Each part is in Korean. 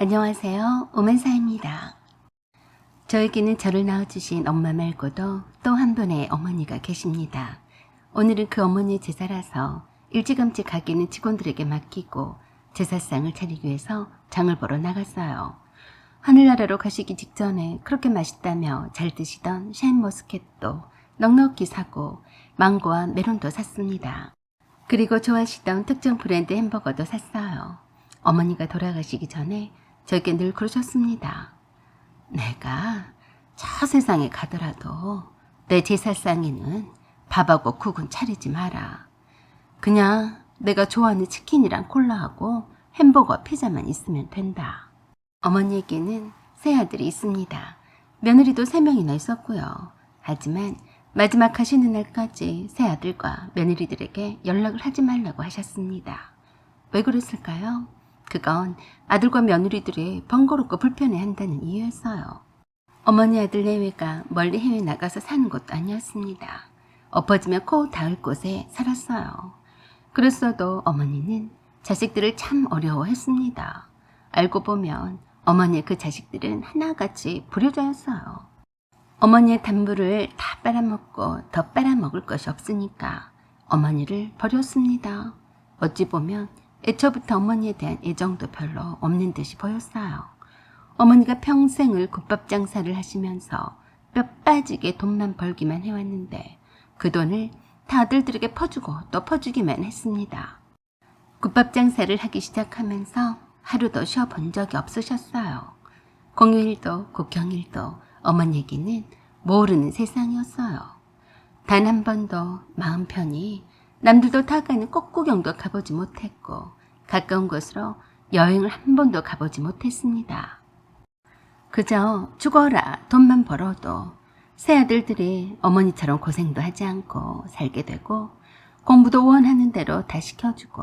안녕하세요. 오만사입니다. 저에게는 저를 낳아주신 엄마 말고도 또 한 분의 어머니가 계십니다. 오늘은 그 어머니의 제사라서 일찌감치 가게는 직원들에게 맡기고 제사상을 차리기 위해서 장을 보러 나갔어요. 하늘나라로 가시기 직전에 그렇게 맛있다며 잘 드시던 샤인머스켓도 넉넉히 사고 망고와 메론도 샀습니다. 그리고 좋아하시던 특정 브랜드 햄버거도 샀어요. 어머니가 돌아가시기 전에 저에게 늘 그러셨습니다. 내가 저 세상에 가더라도 내 제사상에는 밥하고 국은 차리지 마라. 그냥 내가 좋아하는 치킨이랑 콜라하고 햄버거 피자만 있으면 된다. 어머니에게는 세 아들이 있습니다. 며느리도 세 명이나 있었고요. 하지만 마지막 하시는 날까지 세 아들과 며느리들에게 연락을 하지 말라고 하셨습니다. 왜 그랬을까요? 그건 아들과 며느리들이 번거롭고 불편해한다는 이유였어요. 어머니 아들 내외가 멀리 해외 나가서 사는 것도 아니었습니다. 엎어지면 코 닿을 곳에 살았어요. 그랬어도 어머니는 자식들을 참 어려워했습니다. 알고 보면 어머니의 그 자식들은 하나같이 불효자였어요. 어머니의 단물을 다 빨아먹고 더 빨아먹을 것이 없으니까 어머니를 버렸습니다. 어찌 보면 애초부터 어머니에 대한 애정도 별로 없는 듯이 보였어요. 어머니가 평생을 국밥 장사를 하시면서 뼈 빠지게 돈만 벌기만 해왔는데 그 돈을 다 아들들에게 퍼주고 또 퍼주기만 했습니다. 국밥 장사를 하기 시작하면서 하루도 쉬어본 적이 없으셨어요. 공휴일도 국경일도 어머니에게는 모르는 세상이었어요. 단 한 번도 마음 편히 남들도 다 가는 꽃구경도 가보지 못했고 가까운 곳으로 여행을 한 번도 가보지 못했습니다. 그저 죽어라 돈만 벌어도 새 아들들이 어머니처럼 고생도 하지 않고 살게 되고 공부도 원하는 대로 다 시켜주고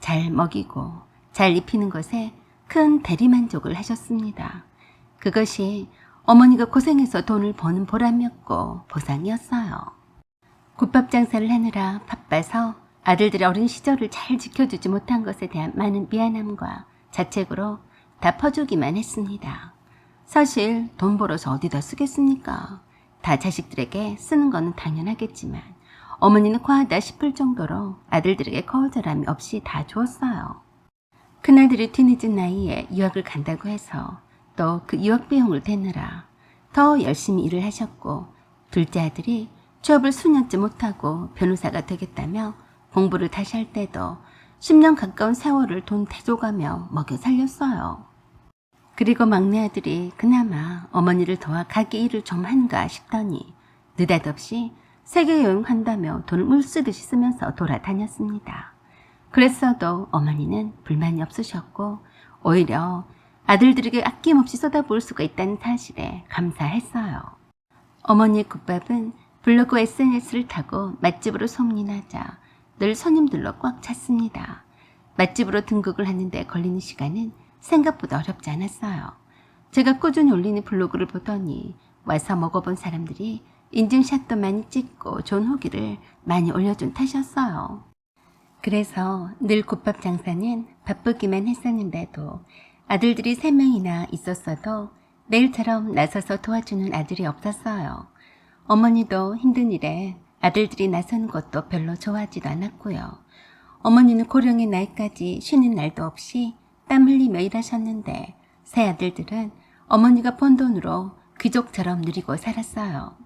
잘 먹이고 잘 입히는 것에 큰 대리만족을 하셨습니다. 그것이 어머니가 고생해서 돈을 버는 보람이었고 보상이었어요. 국밥 장사를 하느라 바빠서 아들들의 어린 시절을 잘 지켜주지 못한 것에 대한 많은 미안함과 자책으로 다 퍼주기만 했습니다. 사실 돈 벌어서 어디다 쓰겠습니까? 다 자식들에게 쓰는 거는 당연하겠지만 어머니는 과하다 싶을 정도로 아들들에게 거절함이 없이 다 주었어요. 큰아들이 뒤늦은 나이에 유학을 간다고 해서 또 그 유학 비용을 대느라 더 열심히 일을 하셨고 둘째 아들이 취업을 수년째 못하고 변호사가 되겠다며 공부를 다시 할 때도 10년 가까운 세월을 돈 대줘가며 먹여 살렸어요. 그리고 막내 아들이 그나마 어머니를 도와 가게 일을 좀 한가 싶더니 느닷없이 세계 여행한다며 돈을 물쓰듯이 쓰면서 돌아다녔습니다. 그랬어도 어머니는 불만이 없으셨고 오히려 아들들에게 아낌없이 쏟아부을 수가 있다는 사실에 감사했어요. 어머니의 국밥은 블로그 SNS를 타고 맛집으로 소문이 나자 늘 손님들로 꽉 찼습니다. 맛집으로 등극을 하는데 걸리는 시간은 생각보다 어렵지 않았어요. 제가 꾸준히 올리는 블로그를 보더니 와서 먹어본 사람들이 인증샷도 많이 찍고 좋은 후기를 많이 올려준 탓이었어요. 그래서 늘 국밥 장사는 바쁘기만 했었는데도 아들들이 세 명이나 있었어도 내일처럼 나서서 도와주는 아들이 없었어요. 어머니도 힘든 일에 아들들이 나서는 것도 별로 좋아하지도 않았고요. 어머니는 고령의 나이까지 쉬는 날도 없이 땀 흘리며 일하셨는데 새 아들들은 어머니가 번 돈으로 귀족처럼 누리고 살았어요.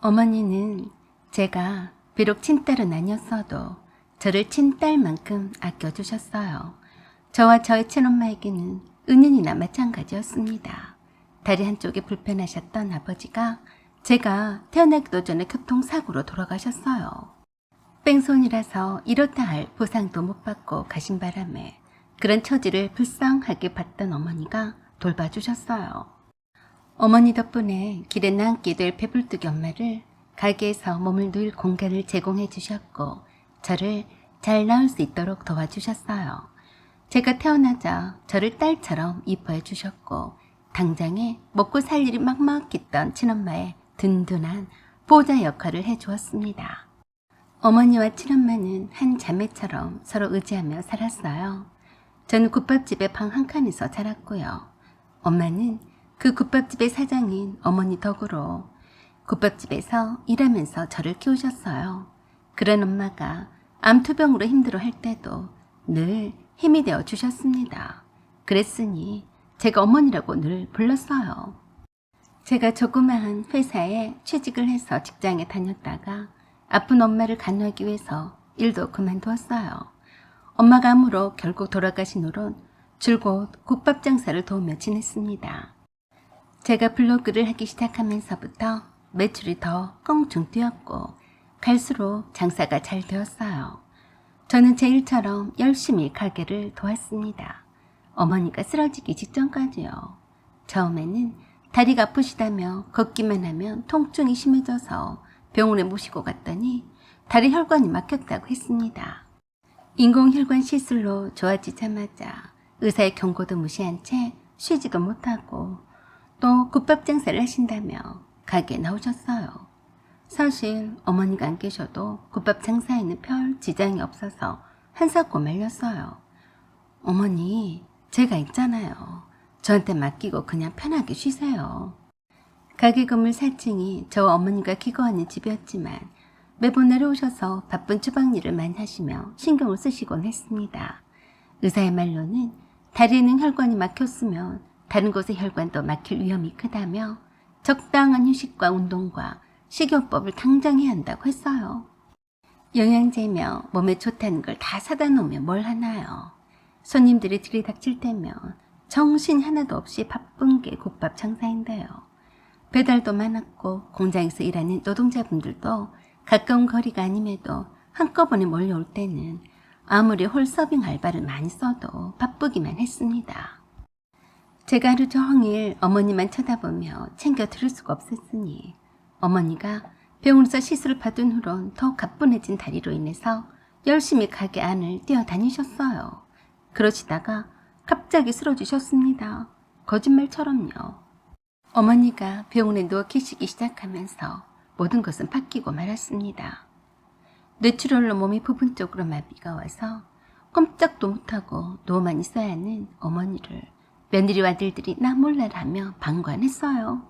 어머니는 제가 비록 친딸은 아니었어도 저를 친딸만큼 아껴주셨어요. 저와 저의 친엄마에게는 은연이나 마찬가지였습니다. 다리 한쪽이 불편하셨던 아버지가 제가 태어나기도 전에 교통사고로 돌아가셨어요. 뺑손이라서 이렇다 할 보상도 못 받고 가신 바람에 그런 처지를 불쌍하게 봤던 어머니가 돌봐주셨어요. 어머니 덕분에 길에 남게 될 배불뚝이 엄마를 가게에서 몸을 누일 공간을 제공해 주셨고 저를 잘 나을 수 있도록 도와주셨어요. 제가 태어나자 저를 딸처럼 이뻐해 주셨고 당장에 먹고 살 일이 막막했던 친엄마의 든든한 보호자 역할을 해 주었습니다. 어머니와 친엄마는 한 자매처럼 서로 의지하며 살았어요. 저는 국밥집의 방 한 칸에서 자랐고요. 엄마는 그 국밥집의 사장인 어머니 덕으로 국밥집에서 일하면서 저를 키우셨어요. 그런 엄마가 암투병으로 힘들어 할 때도 늘 힘이 되어 주셨습니다. 그랬으니 제가 어머니라고 늘 불렀어요. 제가 조그마한 회사에 취직을 해서 직장에 다녔다가 아픈 엄마를 간호하기 위해서 일도 그만두었어요. 엄마가 암으로 결국 돌아가신 후론 줄곧 국밥 장사를 도우며 지냈습니다. 제가 블로그를 하기 시작하면서부터 매출이 더 껑충 뛰었고 갈수록 장사가 잘 되었어요. 저는 제 일처럼 열심히 가게를 도왔습니다. 어머니가 쓰러지기 직전까지요. 처음에는 다리가 아프시다며 걷기만 하면 통증이 심해져서 병원에 모시고 갔더니 다리 혈관이 막혔다고 했습니다. 인공혈관 시술로 좋아지자마자 의사의 경고도 무시한 채 쉬지도 못하고 또 국밥 장사를 하신다며 가게에 나오셨어요. 사실 어머니가 안 계셔도 국밥 장사에는 별 지장이 없어서 한사코 말렸어요. 어머니, 제가 있잖아요. 저한테 맡기고 그냥 편하게 쉬세요. 가게 건물 4층이 저와 어머니가 기거하는 집이었지만 매번 내려오셔서 바쁜 주방 일을 많이 하시며 신경을 쓰시곤 했습니다. 의사의 말로는 다리에는 혈관이 막혔으면 다른 곳의 혈관도 막힐 위험이 크다며 적당한 휴식과 운동과 식이요법을 당장 해야 한다고 했어요. 영양제며 몸에 좋다는 걸 다 사다 놓으면 뭘 하나요? 손님들이 들이닥칠 때면 정신 하나도 없이 바쁜 게 국밥 장사인데요. 배달도 많았고 공장에서 일하는 노동자분들도 가까운 거리가 아님에도 한꺼번에 몰려올 때는 아무리 홀서빙 알바를 많이 써도 바쁘기만 했습니다. 제가 하루 종일 어머니만 쳐다보며 챙겨 들을 수가 없었으니 어머니가 병원에서 시술을 받은 후론 더 가뿐해진 다리로 인해서 열심히 가게 안을 뛰어다니셨어요. 그러시다가 갑자기 쓰러지셨습니다. 거짓말처럼요. 어머니가 병원에 누워 계시기 시작하면서 모든 것은 바뀌고 말았습니다. 뇌출혈로 몸이 부분적으로 마비가 와서 꼼짝도 못하고 누워만 있어야 하는 어머니를 며느리와 아들들이 나 몰라라며 방관했어요.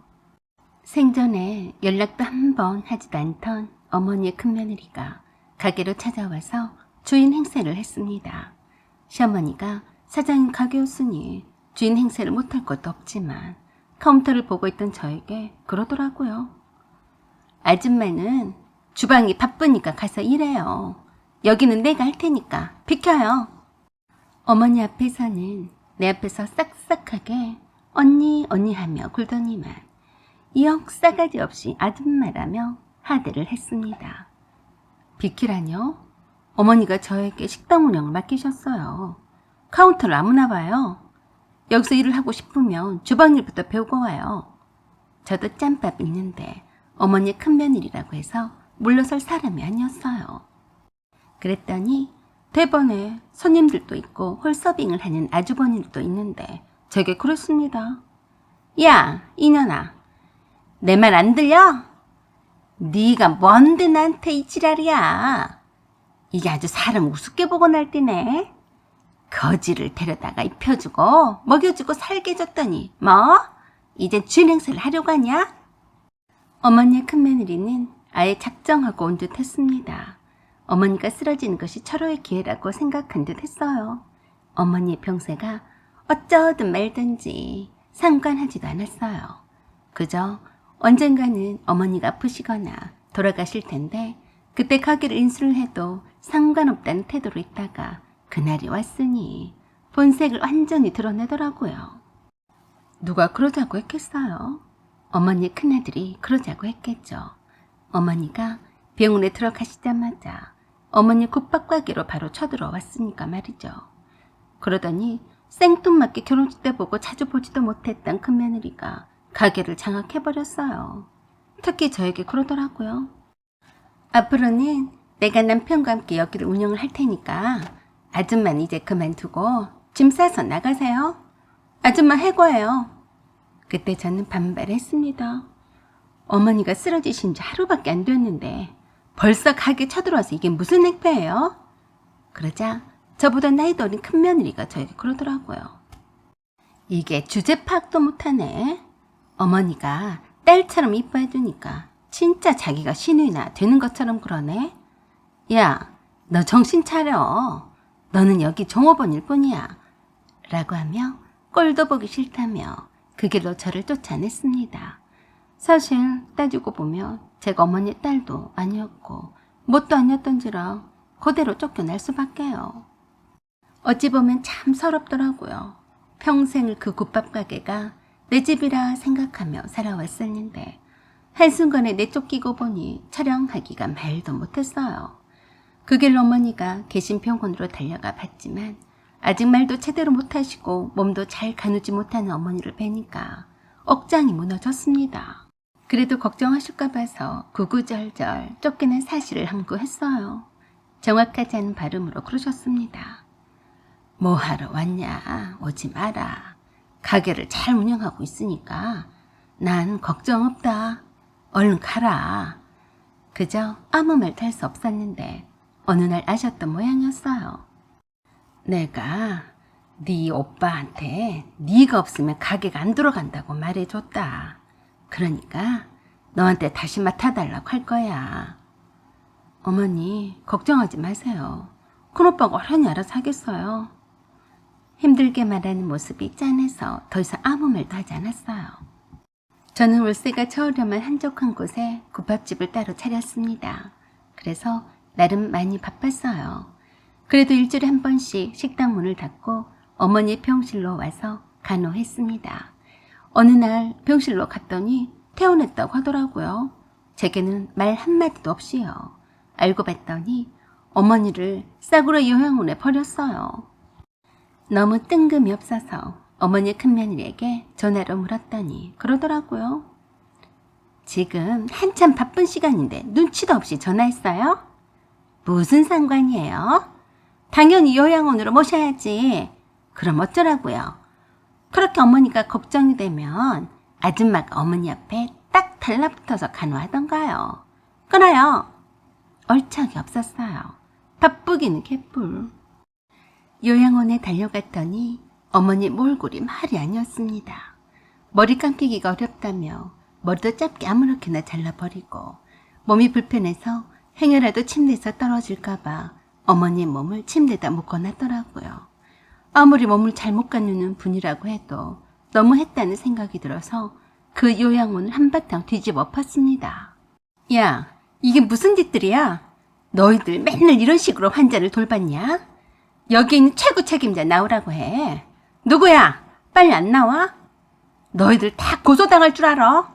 생전에 연락도 한 번 하지도 않던 어머니의 큰며느리가 가게로 찾아와서 주인 행세를 했습니다. 시어머니가 사장님 가게 오으니 주인 행세를 못할 것도 없지만 카운터를 보고 있던 저에게 그러더라고요. 아줌마는 주방이 바쁘니까 가서 일해요. 여기는 내가 할 테니까 비켜요. 어머니 앞에서는 내 앞에서 싹싹하게 언니 언니 하며 굴더니만 이역 싸가지 없이 아줌마라며 하대를 했습니다. 비키라뇨? 어머니가 저에게 식당 운영을 맡기셨어요. 카운터를 아무나 봐요. 여기서 일을 하고 싶으면 주방 일부터 배우고 와요. 저도 짬밥 있는데 어머니 큰 며느리라고 해서 물러설 사람이 아니었어요. 그랬더니 대번에 손님들도 있고 홀서빙을 하는 아주버님도 있는데 제게 그랬습니다. 야 이년아 내 말 안 들려? 네가 뭔데 나한테 이 지랄이야. 이게 아주 사람 우습게 보고 날뛰네. 거지를 데려다가 입혀주고 먹여주고 살게 줬더니 뭐? 이제 주행세를 하려고 하냐? 어머니의 큰 며느리는 아예 작정하고 온 듯 했습니다. 어머니가 쓰러지는 것이 철호의 기회라고 생각한 듯 했어요. 어머니의 병세가 어쩌든 말든지 상관하지도 않았어요. 그저 언젠가는 어머니가 아프시거나 돌아가실 텐데 그때 가게를 인수를 해도 상관없다는 태도로 있다가 그날이 왔으니 본색을 완전히 드러내더라고요. 누가 그러자고 했겠어요? 어머니 큰아들이 그러자고 했겠죠. 어머니가 병원에 들어가시자마자 어머니 국밥가게로 바로 쳐들어왔으니까 말이죠. 그러더니 생뚱맞게 결혼식 때 보고 자주 보지도 못했던 큰 며느리가 가게를 장악해버렸어요. 특히 저에게 그러더라고요. 앞으로는 내가 남편과 함께 여기를 운영을 할 테니까 아줌마는 이제 그만두고 짐 싸서 나가세요. 아줌마 해고해요. 그때 저는 반발했습니다. 어머니가 쓰러지신 지 하루밖에 안 됐는데 벌써 가게 쳐들어와서 이게 무슨 행패예요? 그러자 저보다 나이도 어린 큰 며느리가 저에게 그러더라고요. 이게 주제 파악도 못하네. 어머니가 딸처럼 이뻐해주니까 진짜 자기가 신우이나 되는 것처럼 그러네. 야, 너 정신 차려. 너는 여기 종업원일 뿐이야. 라고 하며 꼴도 보기 싫다며 그 길로 저를 쫓아냈습니다. 사실 따지고 보면 제가 어머니 딸도 아니었고 뭣도 아니었던지라 그대로 쫓겨날 수밖에요. 어찌 보면 참 서럽더라고요. 평생을 그 국밥 가게가 내 집이라 생각하며 살아왔었는데 한순간에 내쫓기고 보니 촬영하기가 말도 못했어요. 그 길로 어머니가 계신 병원으로 달려가 봤지만 아직 말도 제대로 못하시고 몸도 잘 가누지 못하는 어머니를 뵈니까 억장이 무너졌습니다. 그래도 걱정하실까 봐서 구구절절 쫓기는 사실을 함구했어요. 정확하지 않은 발음으로 그러셨습니다. 뭐 하러 왔냐? 오지 마라. 가게를 잘 운영하고 있으니까 난 걱정 없다. 얼른 가라. 그저 아무 말도 할 수 없었는데 어느 날 아셨던 모양이었어요. 내가 네 오빠한테 네가 없으면 가게가 안 들어간다고 말해줬다. 그러니까 너한테 다시 맡아달라고 할 거야. 어머니 걱정하지 마세요. 큰 오빠가 어련히 알아서 하겠어요. 힘들게 말하는 모습이 짠해서 더 이상 아무 말도 하지 않았어요. 저는 월세가 저렴한 한적한 곳에 국밥집을 따로 차렸습니다. 그래서 나름 많이 바빴어요. 그래도 일주일에 한 번씩 식당 문을 닫고 어머니 병실로 와서 간호했습니다. 어느 날 병실로 갔더니 퇴원했다고 하더라고요. 제게는 말 한마디도 없이요. 알고 봤더니 어머니를 싸구려 요양원에 버렸어요. 너무 뜬금이 없어서 어머니 큰며느리에게 전화로 물었더니 그러더라고요. 지금 한참 바쁜 시간인데 눈치도 없이 전화했어요? 무슨 상관이에요? 당연히 요양원으로 모셔야지. 그럼 어쩌라고요? 그렇게 어머니가 걱정이 되면 아줌마가 어머니 앞에 딱 달라붙어서 간호하던가요. 끊어요. 얼척이 없었어요. 바쁘기는 개뿔. 요양원에 달려갔더니 어머니 몰골이 말이 아니었습니다. 머리 감기기가 어렵다며 머리도 짧게 아무렇게나 잘라버리고 몸이 불편해서 행여라도 침대에서 떨어질까봐 어머니의 몸을 침대에다 묶어놨더라고요. 아무리 몸을 잘못 갖누는 분이라고 해도 너무했다는 생각이 들어서 그 요양원을 한바탕 뒤집어 엎었습니다. 야, 이게 무슨 짓들이야? 너희들 맨날 이런 식으로 환자를 돌봤냐? 여기 있는 최고 책임자 나오라고 해. 누구야? 빨리 안 나와? 너희들 다 고소당할 줄 알아?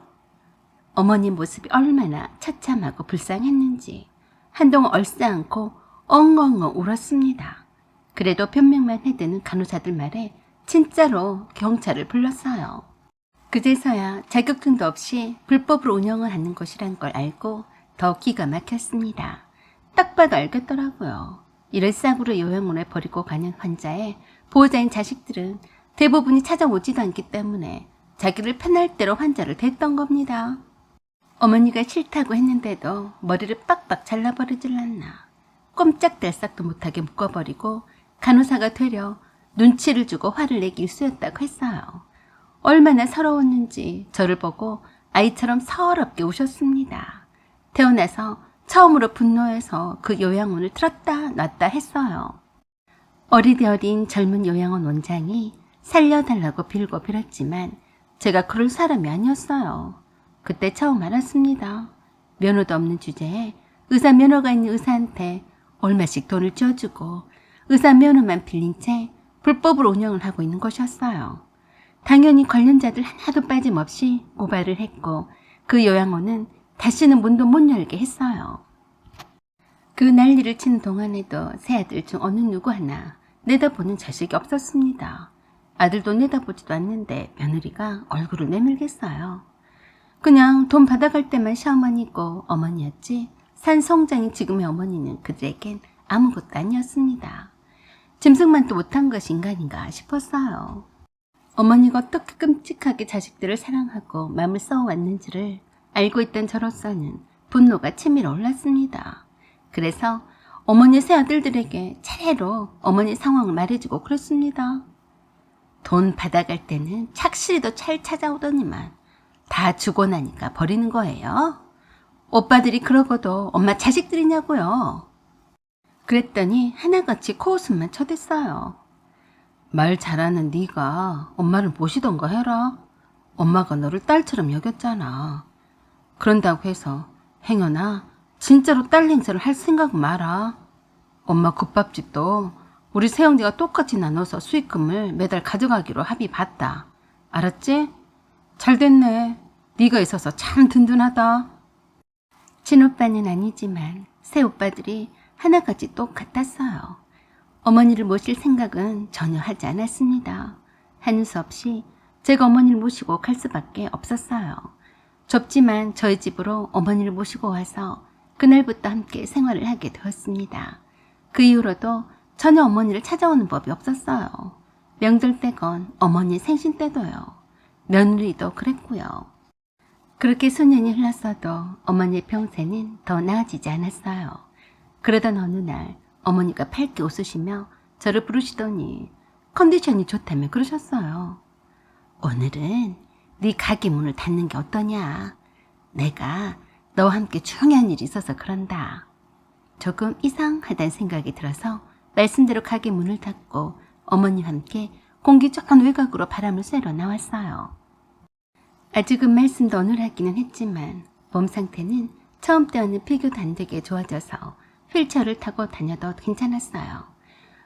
어머니 모습이 얼마나 처참하고 불쌍했는지 한동안 얼싸안고 엉엉엉 울었습니다. 그래도 변명만 해대는 간호사들 말에 진짜로 경찰을 불렀어요. 그제서야 자격증도 없이 불법으로 운영을 하는 곳이란 걸 알고 더 기가 막혔습니다. 딱 봐도 알겠더라고요. 이를 싹으로 요양원에 버리고 가는 환자의 보호자인 자식들은 대부분이 찾아오지도 않기 때문에 자기를 편할 대로 환자를 댔던 겁니다. 어머니가 싫다고 했는데도 머리를 빡빡 잘라버리질 않나. 꼼짝달싹도 못하게 묶어버리고 간호사가 되려 눈치를 주고 화를 내기 일쑤였다고 했어요. 얼마나 서러웠는지 저를 보고 아이처럼 서럽게 우셨습니다. 태어나서 처음으로 분노해서 그 요양원을 틀었다 놨다 했어요. 어리디 어린 젊은 요양원 원장이 살려달라고 빌고 빌었지만 제가 그럴 사람이 아니었어요. 그때 처음 알았습니다. 면허도 없는 주제에 의사 면허가 있는 의사한테 얼마씩 돈을 쥐어주고 의사 면허만 빌린 채 불법으로 운영을 하고 있는 것이었어요. 당연히 관련자들 하나도 빠짐없이 고발을 했고 그 요양원은 다시는 문도 못 열게 했어요. 그 난리를 치는 동안에도 새 아들 중 어느 누구 하나 내다보는 자식이 없었습니다. 아들도 내다보지도 않는데 며느리가 얼굴을 내밀겠어요. 그냥 돈 받아갈 때만 시어머니고 어머니였지 산 성장인 지금의 어머니는 그들에겐 아무것도 아니었습니다. 짐승만도 못한 것이 인간인가 싶었어요. 어머니가 어떻게 끔찍하게 자식들을 사랑하고 마음을 써왔는지를 알고 있던 저로서는 분노가 치밀어 올랐습니다. 그래서 어머니 새 아들들에게 차례로 어머니 상황을 말해주고 그랬습니다. 돈 받아갈 때는 착실히도 잘 찾아오더니만 다 주고 나니까 버리는 거예요. 오빠들이 그러고도 엄마 자식들이냐고요. 그랬더니 하나같이 코웃음만 쳐댔어요. 말 잘하는 네가 엄마를 모시던가 해라. 엄마가 너를 딸처럼 여겼잖아. 그런다고 해서 행여나 진짜로 딸 행세를 할 생각 마라. 엄마 국밥집도 우리 세영이가 똑같이 나눠서 수익금을 매달 가져가기로 합의 봤다. 알았지? 잘 됐네. 네가 있어서 참 든든하다. 친오빠는 아니지만 새 오빠들이 하나같이 똑같았어요. 어머니를 모실 생각은 전혀 하지 않았습니다. 하는 수 없이 제가 어머니를 모시고 갈 수밖에 없었어요. 좁지만 저희 집으로 어머니를 모시고 와서 그날부터 함께 생활을 하게 되었습니다. 그 이후로도 전혀 어머니를 찾아오는 법이 없었어요. 명절 때건 어머니 생신 때도요. 며느리도 그랬고요. 그렇게 수년이 흘렀어도 어머니의 병세는 더 나아지지 않았어요. 그러던 어느 날 어머니가 밝게 웃으시며 저를 부르시더니 컨디션이 좋다며 그러셨어요. 오늘은 네 가게 문을 닫는 게 어떠냐? 내가 너와 함께 중요한 일이 있어서 그런다. 조금 이상하다는 생각이 들어서 말씀대로 가게 문을 닫고 어머니와 함께 공기적한 외곽으로 바람을 쐬러 나왔어요. 아직은 말씀도 어눌하기는 했지만 몸 상태는 처음 때와는 비교도 안 되게 좋아져서 휠체어를 타고 다녀도 괜찮았어요.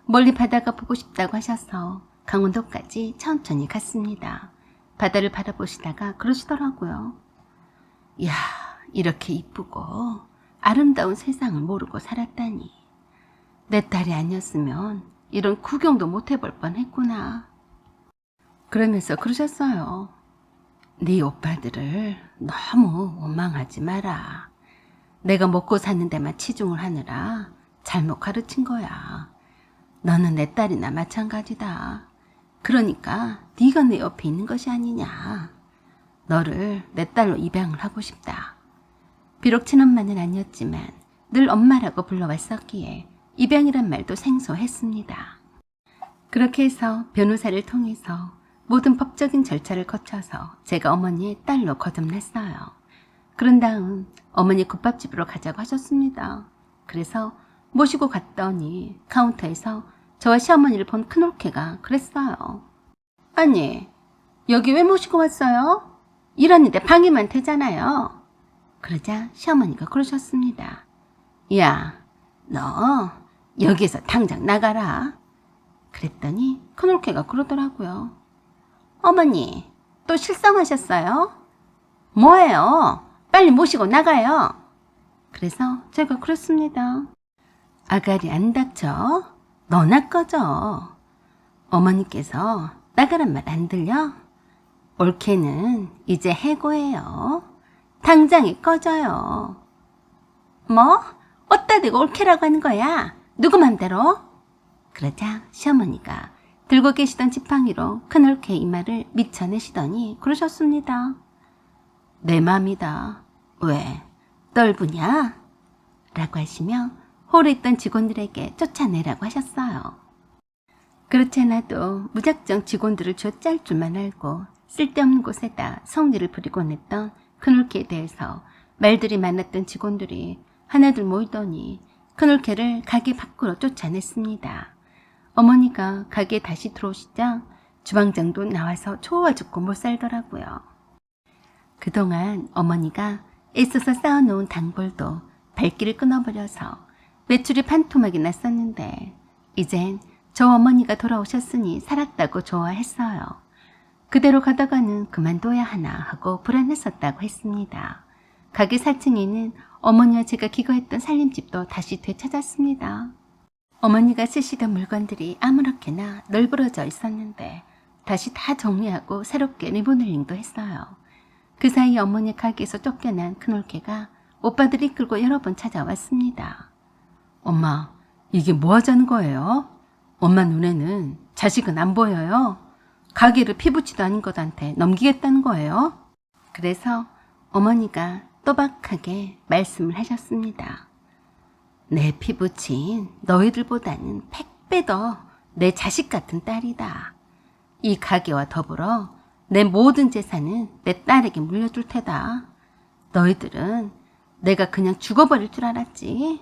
멀리 바다가 보고 싶다고 하셔서 강원도까지 천천히 갔습니다. 바다를 바라보시다가 그러시더라고요. 이야, 이렇게 이쁘고 아름다운 세상을 모르고 살았다니. 내 딸이 아니었으면 이런 구경도 못 해볼 뻔 했구나. 그러면서 그러셨어요. 네 오빠들을 너무 원망하지 마라. 내가 먹고 사는 데만 치중을 하느라 잘못 가르친 거야. 너는 내 딸이나 마찬가지다. 그러니까 네가 내 옆에 있는 것이 아니냐. 너를 내 딸로 입양을 하고 싶다. 비록 친엄마는 아니었지만 늘 엄마라고 불러왔었기에 입양이란 말도 생소했습니다. 그렇게 해서 변호사를 통해서 모든 법적인 절차를 거쳐서 제가 어머니의 딸로 거듭났어요. 그런 다음 어머니 국밥집으로 가자고 하셨습니다. 그래서 모시고 갔더니 카운터에서 저와 시어머니를 본 큰올케가 그랬어요. 아니, 여기 왜 모시고 왔어요? 일하는데 방해만 되잖아요. 그러자 시어머니가 그러셨습니다. 야, 너 여기에서 당장 나가라. 그랬더니 큰올케가 그러더라고요. 어머니, 또 실성하셨어요? 뭐예요? 빨리 모시고 나가요. 그래서 제가 그랬습니다. 아가리 안 닥쳐? 너나 꺼져. 어머니께서 나가란 말 안 들려? 올케는 이제 해고예요. 당장에 꺼져요. 뭐? 어따 대고 올케라고 하는 거야? 누구 맘대로? 그러자 시어머니가 들고 계시던 지팡이로 큰 올케 이마를 미쳐내시더니 그러셨습니다. 내 맘이다. 왜? 널부냐? 라고 하시며 홀에 있던 직원들에게 쫓아내라고 하셨어요. 그렇지 않아도 무작정 직원들을 쥐어짤 줄만 알고 쓸데없는 곳에다 성질을 부리곤 했던 큰올케에 대해서 말들이 많았던 직원들이 하나둘 모이더니 큰올케를 가게 밖으로 쫓아냈습니다. 어머니가 가게에 다시 들어오시자 주방장도 나와서 초와 죽고 못 살더라고요. 그동안 어머니가 애써서 쌓아놓은 단골도 발길을 끊어버려서 매출이 반토막이 났었는데 이젠 저 어머니가 돌아오셨으니 살았다고 좋아했어요. 그대로 가다가는 그만둬야 하나 하고 불안했었다고 했습니다. 가게 4층에는 어머니와 제가 기거했던 살림집도 다시 되찾았습니다. 어머니가 쓰시던 물건들이 아무렇게나 널브러져 있었는데 다시 다 정리하고 새롭게 리모델링도 했어요. 그 사이 어머니 가게에서 쫓겨난 큰올케가 오빠들이 이끌고 여러 번 찾아왔습니다. 엄마, 이게 뭐 하자는 거예요? 엄마 눈에는 자식은 안 보여요. 가게를 피부치도 아닌 것한테 넘기겠다는 거예요. 그래서 어머니가 또박하게 말씀을 하셨습니다. 내 피부친 너희들보다는 백배 더 내 자식 같은 딸이다. 이 가게와 더불어 내 모든 재산은 내 딸에게 물려줄 테다. 너희들은 내가 그냥 죽어버릴 줄 알았지.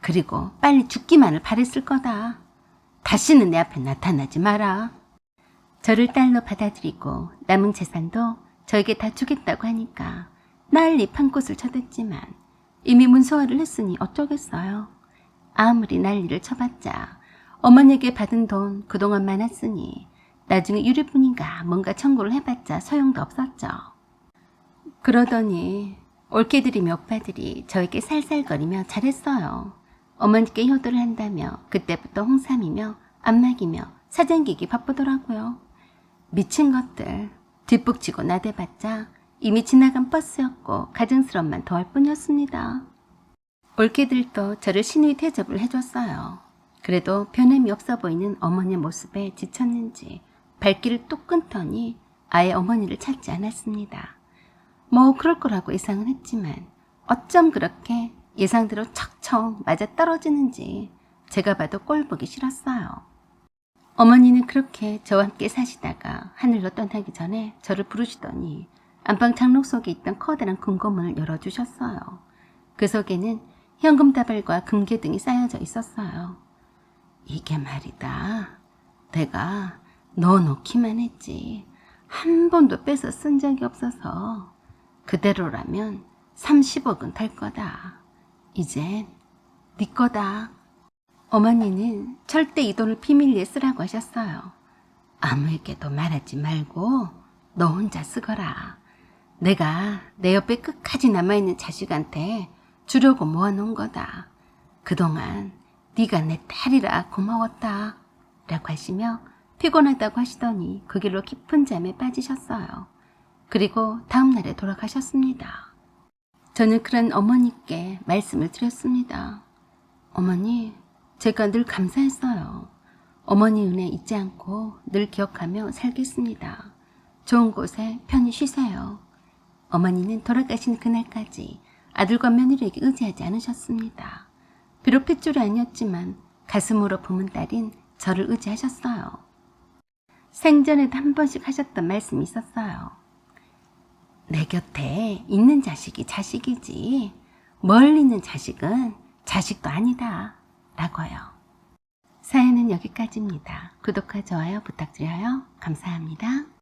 그리고 빨리 죽기만을 바랬을 거다. 다시는 내 앞에 나타나지 마라. 저를 딸로 받아들이고 남은 재산도 저에게 다 주겠다고 하니까 난리 판꽃을 쳐댔지만 이미 문서화를 했으니 어쩌겠어요. 아무리 난리를 쳐봤자 어머니에게 받은 돈 그동안 많았으니 나중에 유리뿐인가 뭔가 청구를 해봤자 소용도 없었죠. 그러더니 올케들이며 오빠들이 저에게 살살거리며 잘했어요. 어머니께 효도를 한다며 그때부터 홍삼이며 안마기며 사장기기 바쁘더라고요. 미친 것들 뒷북치고 나대봤자 이미 지나간 버스였고 가증스럽만 더할 뿐이었습니다. 올케들도 저를 신의 대접을 해줬어요. 그래도 변함이 없어 보이는 어머니의 모습에 지쳤는지 발길을 뚝 끊더니 아예 어머니를 찾지 않았습니다. 뭐 그럴 거라고 예상은 했지만 어쩜 그렇게 예상대로 척척 맞아 떨어지는지 제가 봐도 꼴 보기 싫었어요. 어머니는 그렇게 저와 함께 사시다가 하늘로 떠나기 전에 저를 부르시더니 안방 장롱 속에 있던 커다란 금고문을 열어주셨어요. 그 속에는 현금 다발과 금괴 등이 쌓여져 있었어요. 이게 말이다. 내가 넣어놓기만 했지. 한 번도 빼서 쓴 적이 없어서 그대로라면 30억은 될 거다. 이젠 네 거다. 어머니는 절대 이 돈을 비밀리에 쓰라고 하셨어요. 아무에게도 말하지 말고 너 혼자 쓰거라. 내가 내 옆에 끝까지 남아있는 자식한테 주려고 모아놓은 거다. 그동안 네가 내 딸이라 고마웠다. 라고 하시며 피곤하다고 하시더니 그 길로 깊은 잠에 빠지셨어요. 그리고 다음날에 돌아가셨습니다. 저는 그런 어머니께 말씀을 드렸습니다. 어머니, 제가 늘 감사했어요. 어머니 은혜 잊지 않고 늘 기억하며 살겠습니다. 좋은 곳에 편히 쉬세요. 어머니는 돌아가신 그날까지 아들과 며느리에게 의지하지 않으셨습니다. 비록 핏줄이 아니었지만 가슴으로 품은 딸인 저를 의지하셨어요. 생전에도 한 번씩 하셨던 말씀이 있었어요. 내 곁에 있는 자식이 자식이지 멀리 있는 자식은 자식도 아니다 라고요. 사연은 여기까지입니다. 구독과 좋아요 부탁드려요. 감사합니다.